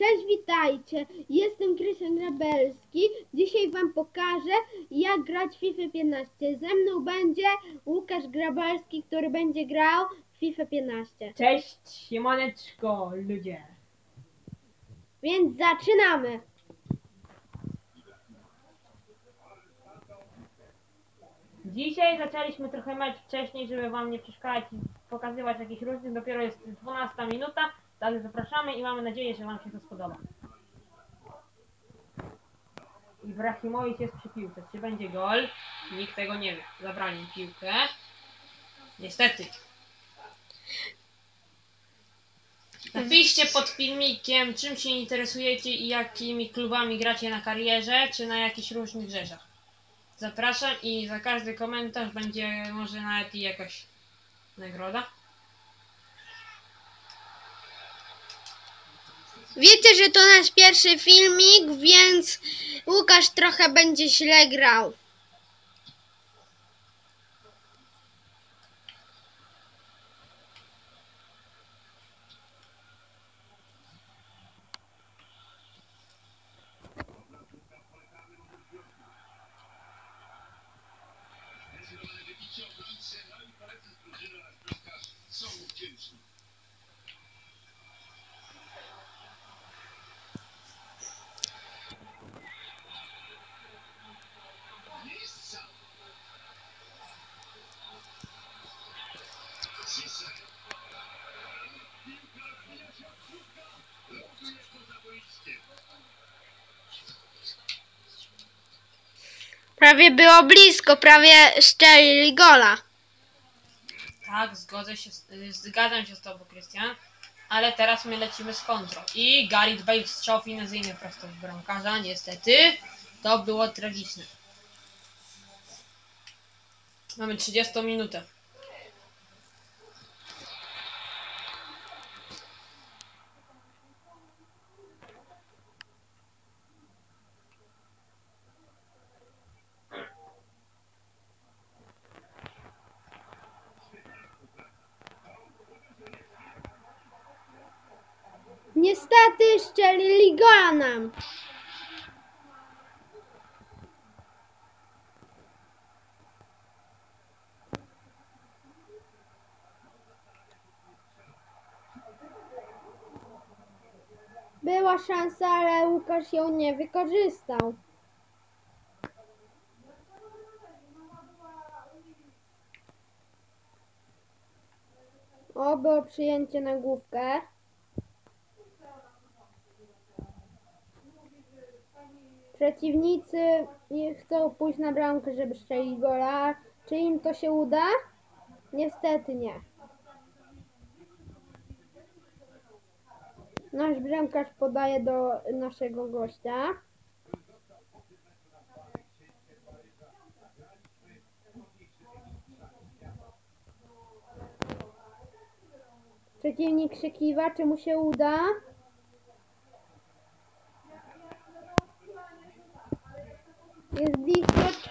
Cześć, witajcie. Jestem Krystian Grabelski. Dzisiaj Wam pokażę, jak grać w FIFA 15. Ze mną będzie Łukasz Grabelski, który będzie grał w FIFA 15. Cześć, siemaneczko, ludzie. Więc zaczynamy. Dzisiaj zaczęliśmy trochę mecz wcześniej, żeby wam nie przeszkadzać i pokazywać jakichś różnych. Dopiero jest 12 minuta, także zapraszamy i mamy nadzieję, że wam się to spodoba. Ibrahimowicz jest przy piłce. Czy będzie gol? Nikt tego nie wie. Zabrali piłkę. Niestety. Napiszcie pod filmikiem, czym się interesujecie i jakimi klubami gracie na karierze, czy na jakichś różnych rzeczach. Zapraszam i za każdy komentarz będzie może nawet i jakaś nagroda. Wiecie, że to nasz pierwszy filmik, więc Łukasz trochę będzie źle grał. Prawie było blisko, prawie szczelili gola. Tak, zgodzę się, y, zgadzam się z tobą, Krystian. Ale teraz my lecimy z kontrą. I Gareth Bale strzał finezyjny prosto w bramkarza. Niestety, to było tragiczne. Mamy 30 minutę. Niestety szczelili gola nam. Była szansa, ale Łukasz ją nie wykorzystał. O, było przyjęcie na główkę. Przeciwnicy chcą pójść na bramkę, żeby strzelić gola. Czy im to się uda? Niestety nie. Nasz bramkarz podaje do naszego gościa. Przeciwnik krzykiwa, czy mu się uda? Blisko.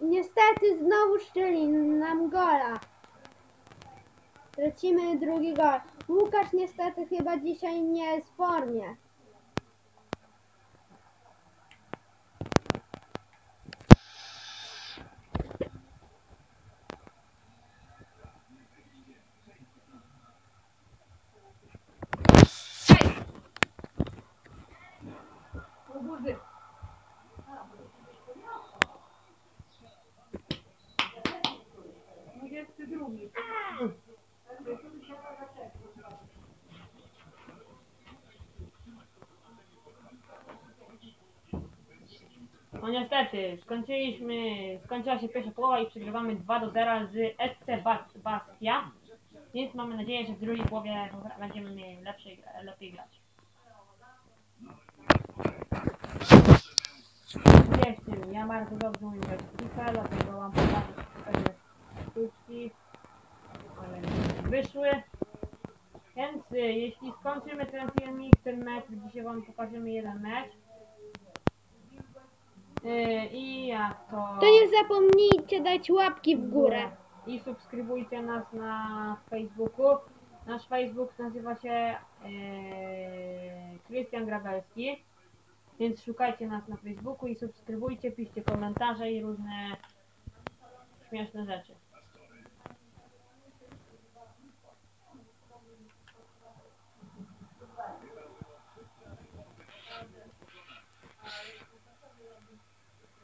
Niestety znowu szczeli nam gola. Tracimy drugi gol. Łukasz niestety chyba dzisiaj nie jest w formie. No niestety, skończyliśmy, skończyła się pierwsza połowa i przegrywamy 2 do 0 z SC Bas- Bastia. Więc mamy nadzieję, że w drugiej połowie będziemy lepszej, lepiej grać. Wiecie, ja bardzo dobrze umiem grać w dlatego wam pokażę pewne sztuczki, wyszły. Więc y, jeśli skończymy ten filmik, ten mecz, dzisiaj wam pokażemy jeden mecz. Y, I jak to... To nie zapomnijcie dać łapki w górę. I subskrybujcie nas na Facebooku. Nasz Facebook nazywa się yy, Krystian Grabelski. Więc szukajcie nas na Facebooku i subskrybujcie, piszcie komentarze i różne śmieszne rzeczy.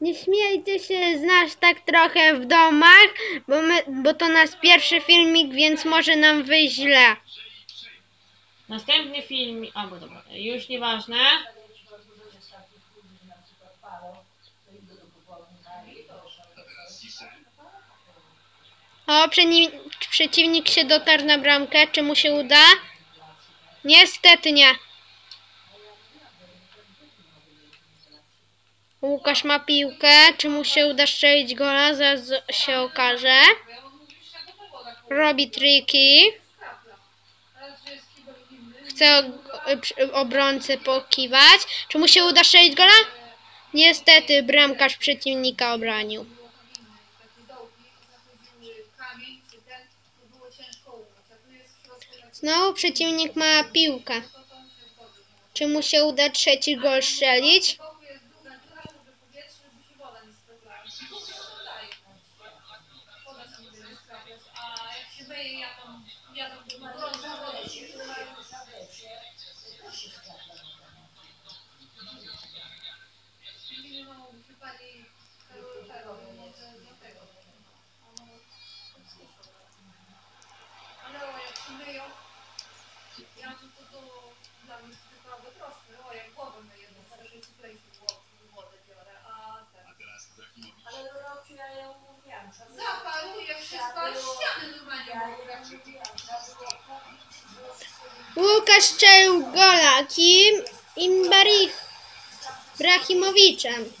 Nie śmiejcie się z nas tak trochę w domach, bo, my, bo to nasz pierwszy filmik, więc może nam wyjść źle. Następny film, albo dobra, już nieważne. O, przeni- przeciwnik się dotarł na bramkę. Czy mu się uda? Niestety nie. Łukasz ma piłkę. Czy mu się uda strzelić gola? Zaraz się okaże. Robi triki. Chce o- przy- obrońcę pokiwać. Czy mu się uda strzelić gola? Niestety bramkarz przeciwnika obronił. Znowu przeciwnik ma piłkę. Czy mu się uda trzeci gol strzelić? Ale o, jak się myją, ja to, dla mnie. O, jak głowę myję, bo zawsze cieplejszy wodę biorę, a ten... Ale ja ją mówiłam, że Zapaluję wszystko, ale ściany normalnie mokre. Łukasz strzelił gola. Kim? Imbarich. Brachimowiczem.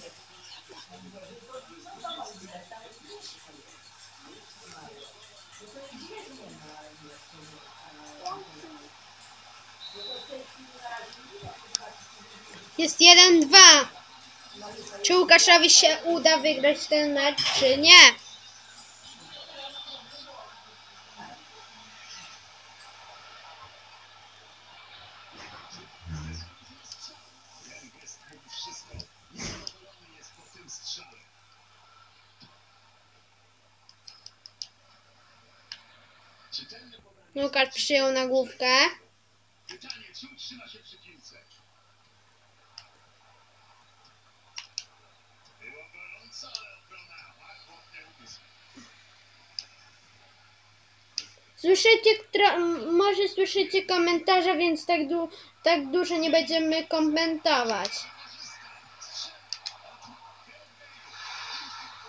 Jest 1-2. Czy Łukaszowi się uda wygrać ten mecz, czy nie? Łukasz przyjął na główkę. Pytanie, czy utrzyma się przy piłce? Słyszycie, m- może słyszycie komentarze, więc tak, du- tak dużo nie będziemy komentować.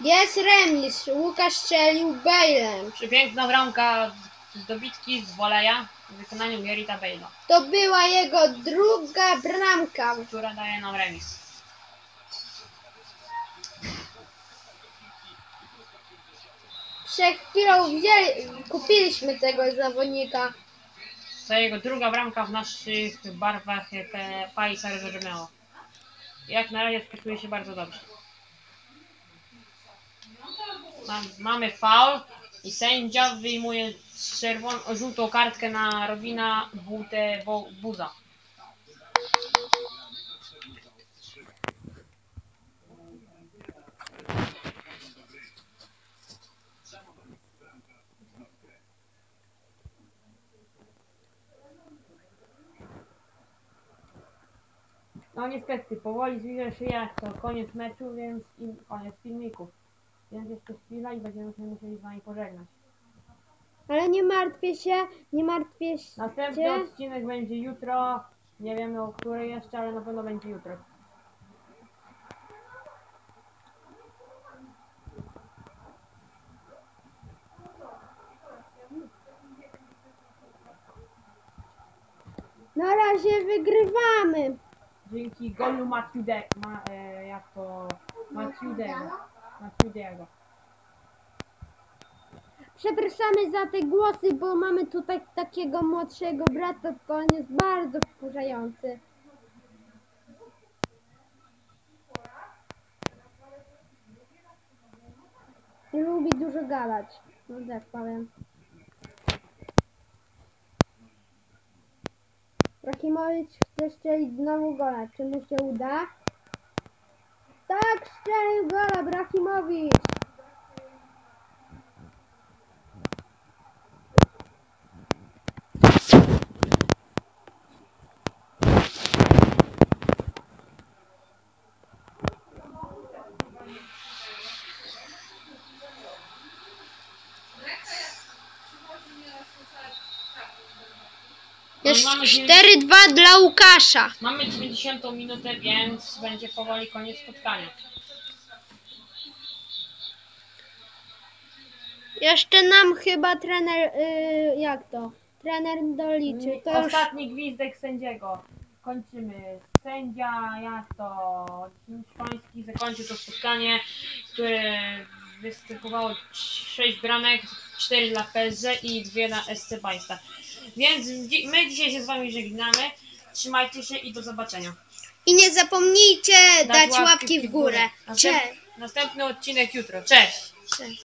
Jest remis. Łukasz strzelił Bale'em. Przepiękna bramka z dobitki z woleja w wykonaniu Gerita Bale'a, To była jego druga bramka. która daje nam remis. Przed chwilą wzięli, kupiliśmy tego zawodnika. To jego druga bramka w naszych barwach Paris Saint-Germain. Jak na razie spisuje się bardzo dobrze. Mam, mamy faul i sędzia wyjmuje czerwoną, żółtą kartkę na Robina Bute Buza. No niestety, powoli zbliża się jak to koniec meczu, więc i koniec filmików. Więc jeszcze chwila i będziemy się musieli z wami pożegnać. Ale nie martwię się, nie martwię się. Następny odcinek będzie jutro. Nie wiemy o której jeszcze, ale na pewno będzie jutro. Na razie wygrywamy. Dzięki golu Mathieu ma, e, jak Mathieu Mathieu Przepraszamy za te głosy, bo mamy tutaj takiego młodszego brata, to on jest bardzo wkurzający. Lubi dużo gadać, no tak powiem. Brachimowicz chce strzelić znowu gola. Czy mu się uda? Tak, strzelił gola Brachimowicz. Jest mamy 4-2 dla Łukasza. Mamy 90 minutę, więc będzie powoli koniec spotkania. Jeszcze nam chyba trener, y, jak to? Trener doliczy. To już Ostatni gwizdek sędziego. Kończymy. Sędzia, jak to? Hiszpański zakończył to spotkanie, które występowało 6 bramek, 4 dla PSZ i 2 dla SC Państwa. Więc dzi- my dzisiaj się z Wami żegnamy. Trzymajcie się i do zobaczenia. I nie zapomnijcie dać łapki łapki w górę. Następ- Cześć. Następny odcinek jutro. Cześć! Cześć.